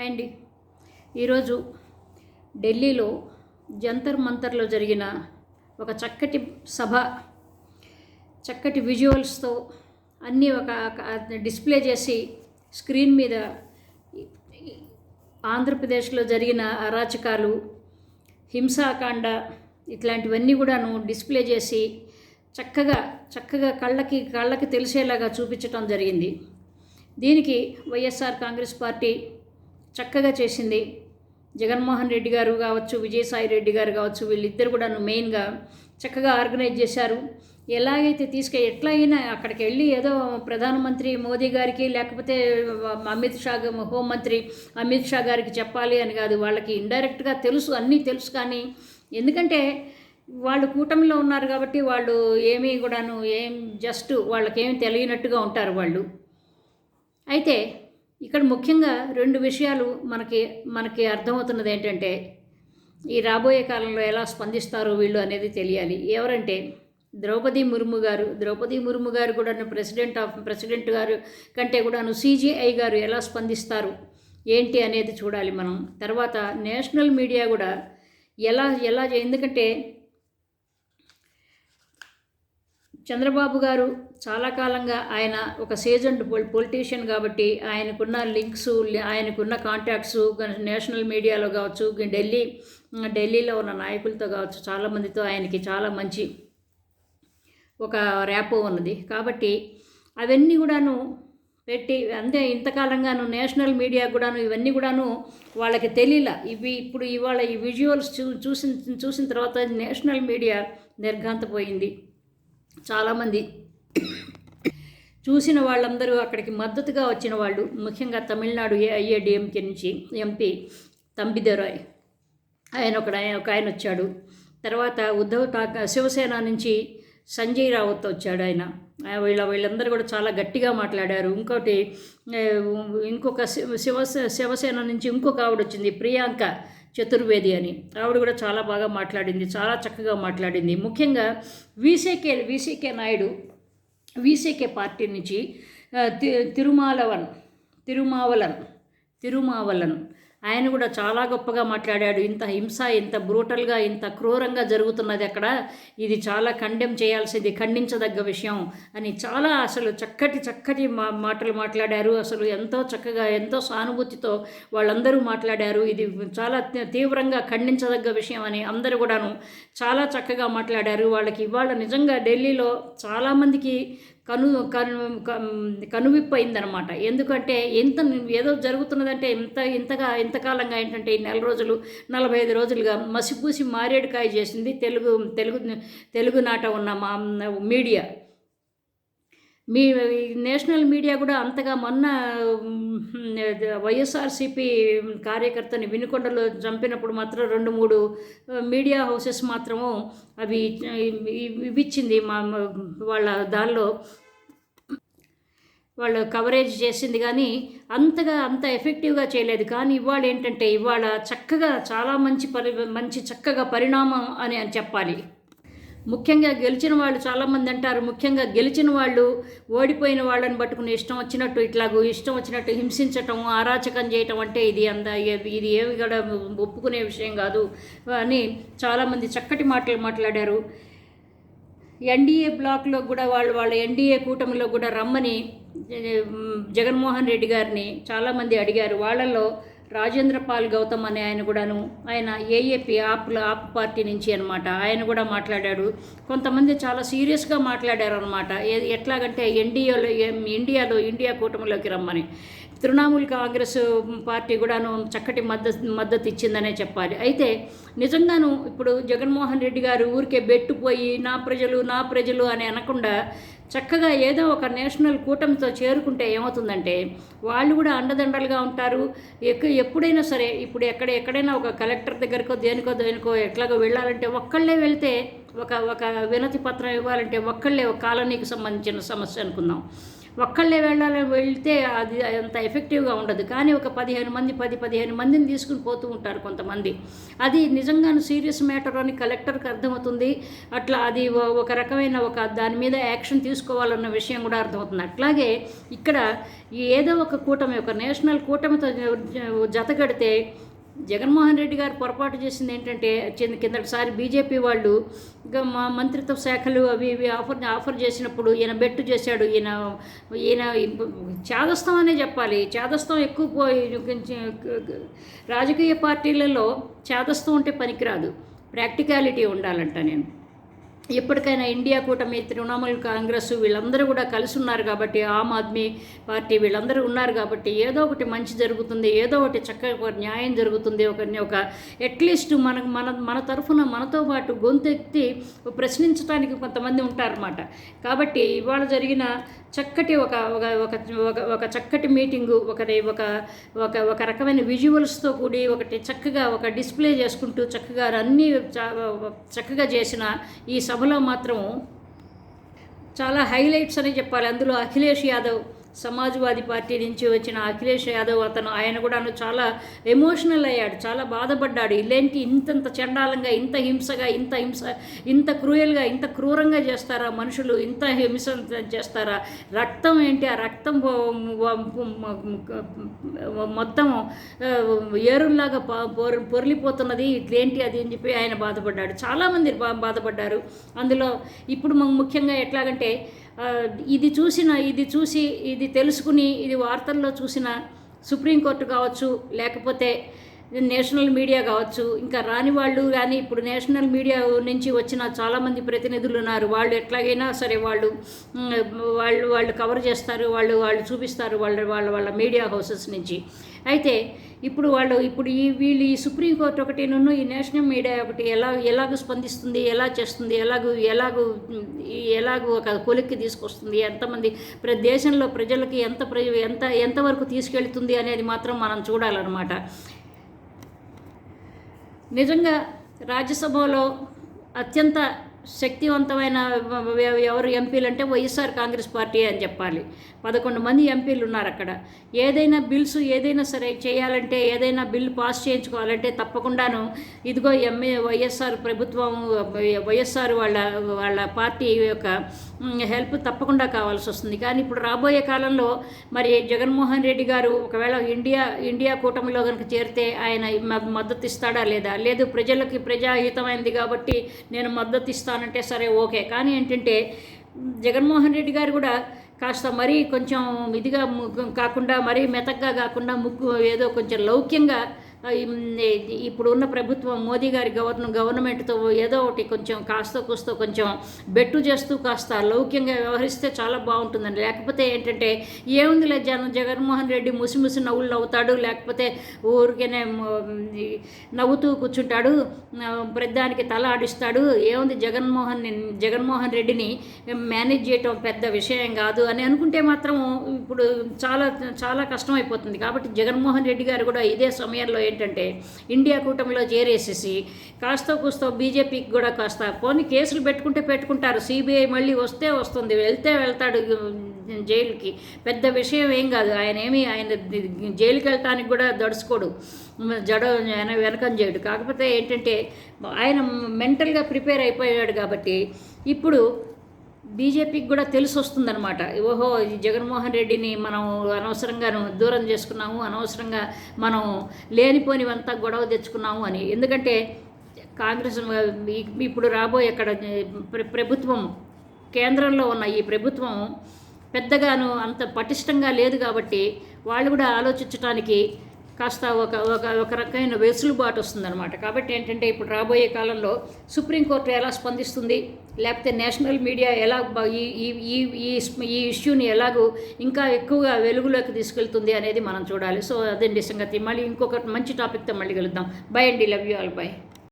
And ఈరోజు ఢిల్లీలో జంతర్ మంతర్లో జరిగిన ఒక చక్కటి సభ చక్కటి విజువల్స్తో అన్నీ ఒక ఒక డిస్ప్లే చేసి స్క్రీన్ మీద ఆంధ్రప్రదేశ్లో జరిగిన అరాచకాలు హింసాకాండ ఇట్లాంటివన్నీ కూడాను డిస్ప్లే చేసి చక్కగా చక్కగా కళ్ళకి కళ్ళకి తెలిసేలాగా చూపించటం జరిగింది. దీనికి వైఎస్ఆర్ కాంగ్రెస్ పార్టీ చక్కగా చేసింది. జగన్మోహన్ రెడ్డి గారు కావచ్చు విజయసాయి రెడ్డి గారు కావచ్చు వీళ్ళిద్దరు కూడా మెయిన్గా చక్కగా ఆర్గనైజ్ చేశారు. ఎలాగైతే తీసుకు ఎట్లా అయినా అక్కడికి వెళ్ళి ఏదో ప్రధానమంత్రి మోదీ గారికి లేకపోతే అమిత్ షా హోంమంత్రి అమిత్ షా గారికి చెప్పాలి అని కాదు వాళ్ళకి ఇండైరెక్ట్గా తెలుసు అన్నీ తెలుసు కానీ ఎందుకంటే వాళ్ళు కూటమిలో ఉన్నారు కాబట్టి వాళ్ళు ఏమీ కూడాను ఏం జస్ట్ వాళ్ళకేమి తెలియనట్టుగా ఉంటారు వాళ్ళు. అయితే ఇక్కడ ముఖ్యంగా రెండు విషయాలు మనకి మనకి అర్థమవుతున్నది ఏంటంటే ఈ రాబోయే కాలంలో ఎలా స్పందిస్తారో వీళ్ళు అనేది తెలియాలి. ఎవరంటే ద్రౌపది ముర్ము గారు. ద్రౌపది ముర్ము గారు కూడాను ప్రెసిడెంట్ ఆఫ్ ప్రెసిడెంట్ గారు కంటే కూడాను సీజీఐ గారు ఎలా స్పందిస్తారు ఏంటి అనేది చూడాలి మనం. తర్వాత నేషనల్ మీడియా కూడా ఎలా ఎలా ఎందుకంటే చంద్రబాబు గారు చాలా కాలంగా ఆయన ఒక సీజన్డ్ పొల్ పొలిటీషియన్ కాబట్టి ఆయనకున్న లింక్స్ ఆయనకున్న కాంటాక్ట్స్ నేషనల్ మీడియాలో కావచ్చు ఢిల్లీ ఢిల్లీలో ఉన్న నాయకులతో కావచ్చు చాలామందితో ఆయనకి చాలా మంచి ఒక ర్యాపో ఉన్నది. కాబట్టి అవన్నీ కూడాను పెట్టి అంతే ఇంతకాలంగాను నేషనల్ మీడియా కూడాను ఇవన్నీ కూడాను వాళ్ళకి తెలియలా ఇవి ఇప్పుడు ఇవాళ ఈ విజువల్స్ చూ చూసిన చూసిన తర్వాత నేషనల్ మీడియా నిర్ఘాంతపోయింది. చాలామంది చూసిన వాళ్ళందరూ అక్కడికి మద్దతుగా వచ్చిన వాళ్ళు ముఖ్యంగా తమిళనాడు ఐఏడిఎంకే నుంచి ఎంపీ తంబిదేరాయ్. ఆయన ఒక ఆయన ఒక ఆయన వచ్చాడు. తర్వాత ఉద్ధవ్ ఠాక్ శివసేన నుంచి సంజయ్ రావత్ వచ్చాడు ఆయన. వీళ్ళ వీళ్ళందరూ కూడా చాలా గట్టిగా మాట్లాడారు. ఇంకోటి ఇంకొక శివ శివసేన నుంచి ఇంకొక ఆవిడ వచ్చింది ప్రియాంక. చతుర్వేది అని. ఆవిడ కూడా చాలా బాగా మాట్లాడింది చాలా చక్కగా మాట్లాడింది. ముఖ్యంగా VCK VCK Naidu VCK party నుంచి తి తిరుమాలవన్ తిరుమావలన్ తిరుమావలన్ ఆయన కూడా చాలా గొప్పగా మాట్లాడాడు. ఇంత హింస ఇంత బ్రూటల్గా ఇంత క్రూరంగా జరుగుతున్నది అక్కడ. ఇది చాలా కండెమ్ చేయాల్సింది ఖండించదగ్గ విషయం అని చాలా అసలు చక్కటి చక్కటి మా మాటలు మాట్లాడారు. అసలు ఎంతో చక్కగా ఎంతో సానుభూతితో వాళ్ళందరూ మాట్లాడారు. ఇది చాలా తీవ్రంగా ఖండించదగ్గ విషయం అని అందరూ కూడాను చాలా చక్కగా మాట్లాడారు. వాళ్ళకి ఇవాళ నిజంగా ఢిల్లీలో చాలామందికి కను కను కనువిప్పు అయిందనమాట ఎందుకంటే ఎంత ఏదో జరుగుతున్నదంటే ఇంత ఇంతగా ఇంతకాలంగా ఏంటంటే ఈ నెల రోజులు నలభై ఐదు రోజులుగా మసిపూసి మారేడుకాయ చేసింది తెలుగు తెలుగు తెలుగునాట ఉన్న మా మీడియా. మీ నేషనల్ మీడియా కూడా అంతగా మొన్న వైఎస్ఆర్సీపీ కార్యకర్తని వినుకొండలో చంపినప్పుడు మాత్రం రెండు మూడు మీడియా హౌసెస్ మాత్రము అవి ఇవి- మా వాళ్ళ దానిలో వాళ్ళు కవరేజ్ చేసింది కానీ అంతగా అంత ఎఫెక్టివ్గా చేయలేదు. కానీ ఇవాళ ఏంటంటే ఇవాళ చక్కగా చాలా మంచి పరి మంచి చక్కగా పరిణామం అని అని చెప్పాలి. ముఖ్యంగా గెలిచిన వాళ్ళు చాలామంది అంటారు ముఖ్యంగా గెలిచిన వాళ్ళు ఓడిపోయిన వాళ్ళని పట్టుకుని ఇష్టం వచ్చినట్టు ఇట్లాగూ ఇష్టం వచ్చినట్టు హింసించటం అరాచకం చేయటం అంటే ఇది అంద ఇది ఏమి కూడా ఒప్పుకునే విషయం కాదు అని చాలామంది చక్కటి మాటలు మాట్లాడారు. ఎన్డీఏ బ్లాక్లో కూడా వాళ్ళు వాళ్ళ ఎన్డీఏ కూటమిలో కూడా రమ్మని జగన్మోహన్ రెడ్డి గారిని చాలామంది అడిగారు. వాళ్ళల్లో రాజేంద్ర పాల్ గౌతమ్ అనే ఆయన కూడాను ఆయన ఏఏపీ ఆప్ ఆప్ పార్టీ నుంచి అనమాట ఆయన కూడా మాట్లాడాడు. కొంతమంది చాలా సీరియస్గా మాట్లాడారు అనమాట ఎట్లాగంటే ఎన్డీఏలో ఇండియాలో ఇండియా కూటమిలోకి రమ్మని. తృణమూల్ కాంగ్రెస్ పార్టీ కూడాను చక్కటి మద్దతు మద్దతు ఇచ్చిందనే చెప్పాలి. అయితే నిజంగాను ఇప్పుడు జగన్మోహన్ రెడ్డి గారు ఊరికే బెట్టుపోయి నా ప్రజలు నా ప్రజలు అని అనకుండా చక్కగా ఏదో ఒక నేషనల్ కూటమితో చేరుకుంటే ఏమవుతుందంటే వాళ్ళు కూడా అండదండలుగా ఉంటారు. ఎక్క ఎప్పుడైనా సరే ఇప్పుడు ఎక్కడ ఎక్కడైనా ఒక కలెక్టర్ దగ్గరకో దేనికో దేనికో ఎట్లాగో వెళ్ళాలంటే ఒక్కళ్ళే వెళ్తే ఒక ఒక వినతి పత్రం ఇవ్వాలంటే ఒక్కళ్ళే ఒక కాలనీకి సంబంధించిన సమస్య అనుకుందాం. ఒక్కళ్ళే వెళ్ళాలి వెళ్తే అది అంత ఎఫెక్టివ్గా ఉండదు. కానీ ఒక పదిహేను మంది పది పదిహేను మందిని తీసుకుని పోతూ ఉంటారు కొంతమంది. అది నిజంగాను సీరియస్ మ్యాటర్ అని కలెక్టర్కి అర్థమవుతుంది. అట్లా అది ఒక రకమైన ఒక దాని మీద యాక్షన్ తీసుకోవాలన్న విషయం కూడా అర్థమవుతుంది. అట్లాగే ఇక్కడ ఏదో ఒక కూటమి ఒక నేషనల్ కూటమితో జతగడితే జగన్మోహన్ రెడ్డి గారు పొరపాటు చేసింది ఏంటంటే కింద కిందటిసారి బీజేపీ వాళ్ళు ఇంకా మా మంత్రిత్వ శాఖలు అవి ఇవి ఆఫర్ ఆఫర్ చేసినప్పుడు ఈయన బెట్టు చేశాడు ఈయన ఈయన చేదస్తం అనే చెప్పాలి. చేదస్తం ఎక్కువ రాజకీయ పార్టీలలో చేదస్తం ఉంటే పనికిరాదు. ప్రాక్టికాలిటీ ఉండాలంట నేను. ఎప్పటికైనా ఇండియా కూటమి తృణమూల్ కాంగ్రెస్ వీళ్ళందరూ కూడా కలిసి ఉన్నారు కాబట్టి ఆమ్ ఆద్మీ పార్టీ వీళ్ళందరూ ఉన్నారు కాబట్టి ఏదో ఒకటి మంచి జరుగుతుంది ఏదో ఒకటి చక్కగా ఒక న్యాయం జరుగుతుంది ఒక ఒక అట్లీస్ట్ మన మన మన తరఫున మనతో పాటు గొంతెత్తి ప్రశ్నించడానికి కొంతమంది ఉంటారన్నమాట. కాబట్టి ఇవాళ జరిగిన చక్కటి ఒక ఒక ఒక ఒక- ఒక చక్కటి మీటింగు ఒకరి ఒక ఒక ఒక రకమైన విజువల్స్తో కూడి ఒకటి చక్కగా ఒక డిస్ప్లే చేసుకుంటూ చక్కగా అన్నీ చక్కగా చేసిన ఈ సభలో మాత్రం చాలా హైలైట్స్ అని చెప్పాలి. అందులో అఖిలేష్ యాదవ్ సమాజ్వాదీ పార్టీ నుంచి వచ్చిన అఖిలేష్ యాదవ్ అతను ఆయన కూడాను చాలా ఎమోషనల్ అయ్యాడు చాలా బాధపడ్డాడు. ఇలాంటి ఇంతంత చండాలంగా ఇంత హింసగా ఇంత హింస ఇంత క్రూయల్గా ఇంత క్రూరంగా చేస్తారా మనుషులు? ఇంత హింస చేస్తారా? రక్తం ఏంటి? ఆ రక్తం మొత్తం ఏరుల్లాగా ప- పొర- పొర్లిపోతున్నది. ఇట్లేంటి అది అని చెప్పి ఆయన బాధపడ్డాడు. చాలామంది బా బాధపడ్డారు. అందులో ఇప్పుడు ముఖ్యంగా ఎట్లాగంటే ఇది చూసిన ఇది చూసి ఇది తెలుసుకుని ఇది వార్తల్లో చూసిన సుప్రీంకోర్టు కావచ్చు లేకపోతే నేషనల్ మీడియా కావచ్చు ఇంకా రాని వాళ్ళు కానీ ఇప్పుడు నేషనల్ మీడియా నుంచి వచ్చిన చాలామంది ప్రతినిధులు ఉన్నారు. వాళ్ళు ఎట్లాగైనా సరే వాళ్ళు వాళ్ళు వాళ్ళు కవర్ చేస్తారు వాళ్ళు వాళ్ళు చూపిస్తారు వాళ్ళ వాళ్ళ వాళ్ళ మీడియా హౌసెస్ నుంచి. అయితే ఇప్పుడు వాళ్ళు ఇప్పుడు ఈ వీళ్ళు ఈ సుప్రీంకోర్టు ఒకటి నన్ను ఈ నేషనల్ మీడియా ఒకటి ఎలా ఎలాగ స్పందిస్తుంది ఎలా చేస్తుంది ఎలాగూ ఎలాగూ ఎలాగూ ఒక కొలిక్కి తీసుకొస్తుంది ఎంతమంది ప్ర దేశంలో ప్రజలకి ఎంత ప్ర ఎంత ఎంతవరకు తీసుకెళ్తుంది అనేది మాత్రం మనం చూడాలన్నమాట. నిజంగా రాజ్యసభలో అత్యంత శక్తివంతమైన ఎవరు ఎంపీలు అంటే వైఎస్ఆర్ కాంగ్రెస్ పార్టీ అని చెప్పాలి. పదకొండు మంది ఎంపీలు ఉన్నారు అక్కడ. ఏదైనా బిల్స్ ఏదైనా సరే చేయాలంటే ఏదైనా బిల్ పాస్ చేయించుకోవాలంటే తప్పకుండాను ఇదిగో ఎంఏ వైఎస్ఆర్ ప్రభుత్వం వైఎస్ఆర్ వాళ్ళ వాళ్ళ పార్టీ యొక్క హెల్ప్ తప్పకుండా కావాల్సి వస్తుంది. కానీ ఇప్పుడు రాబోయే కాలంలో మరి జగన్మోహన్ రెడ్డి గారు ఒకవేళ ఇండియా ఇండియా కూటమిలో కనుక చేరితే ఆయన మద్దతు ఇస్తాడా లేదా? లేదు ప్రజలకి ప్రజాహితమైంది కాబట్టి నేను మద్దతు ఇస్తానంటే సరే ఓకే. కానీ ఏంటంటే జగన్మోహన్ రెడ్డి గారు కూడా కాస్త మరీ కొంచెం ఇదిగా కాకుండా మరీ మెతగ్గా కాకుండా ముక్కు ఏదో కొంచెం లౌక్యంగా ఇప్పుడున్న ప్రభుత్వం మోదీ గారి గవర్న గవర్నమెంట్తో ఏదో ఒకటి కొంచెం కాస్త కూస్తో కొంచెం బెట్టు చేస్తూ కాస్త లౌక్యంగా వ్యవహరిస్తే చాలా బాగుంటుందండి. లేకపోతే ఏంటంటే ఏముందిలే జన జగన్మోహన్ రెడ్డి ముసిముసి నవ్వులు నవ్వుతాడు లేకపోతే ఊరికేనే నవ్వుతూ కూర్చుంటాడు ఆ, ప్రతిదానికి తల ఆడిస్తాడు. ఏముంది జగన్మోహన్ జగన్మోహన్ రెడ్డిని మేనేజ్ చేయటం పెద్ద విషయం కాదు అని అనుకుంటే మాత్రం ఇప్పుడు చాలా చాలా కష్టమైపోతుంది. కాబట్టి జగన్మోహన్ రెడ్డి గారు కూడా ఇదే సమయంలో ఏంటంటే ఇండియా కూటమిలో చేరేసేసి కాస్త కూస్తో బీజేపీకి కూడా కాస్త పోనీ కేసులు పెట్టుకుంటే పెట్టుకుంటారు. సిబిఐ మళ్ళీ వస్తే వస్తుంది. వెళ్తే వెళ్తాడు జైలుకి. పెద్ద విషయం ఏం కాదు. ఆయన ఏమి ఆయన జైలుకి వెళ్ళటానికి కూడా దడుచుకోడు. జడ ఆయన వెనకం చేయడు. కాకపోతే ఏంటంటే ఆయన మెంటల్గా ప్రిపేర్ అయిపోయాడు కాబట్టి ఇప్పుడు బీజేపీకి కూడా తెలిసి వస్తుందన్నమాట. ఓహో ఈ జగన్మోహన్ రెడ్డిని మనం అనవసరంగాను దూరం చేసుకున్నాము అనవసరంగా మనం లేనిపోనివంతా గొడవ తెచ్చుకున్నాము అని. ఎందుకంటే కాంగ్రెస్ ఇప్పుడు రాబోయే అక్కడ ప్రభుత్వం కేంద్రంలో ఉన్న ఈ ప్రభుత్వం పెద్దగాను అంత పటిష్టంగా లేదు కాబట్టి వాళ్ళు కూడా ఆలోచించడానికి కాస్త ఒక ఒక ఒక రకమైన వెసులుబాటు వస్తుందన్నమాట. కాబట్టి ఏంటంటే ఇప్పుడు రాబోయే కాలంలో సుప్రీంకోర్టు ఎలా స్పందిస్తుంది? లేకపోతే నేషనల్ మీడియా ఎలా ఈ ఈ ఈ ఈ ఇష్యూని ఎలాగూ ఇంకా ఎక్కువగా వెలుగులోకి తీసుకెళ్తుంది అనేది మనం చూడాలి. సో అదండి సంగతి. మళ్ళీ ఇంకొక మంచి టాపిక్తో మళ్ళీ కలుద్దాం. బై అండి. Love you all by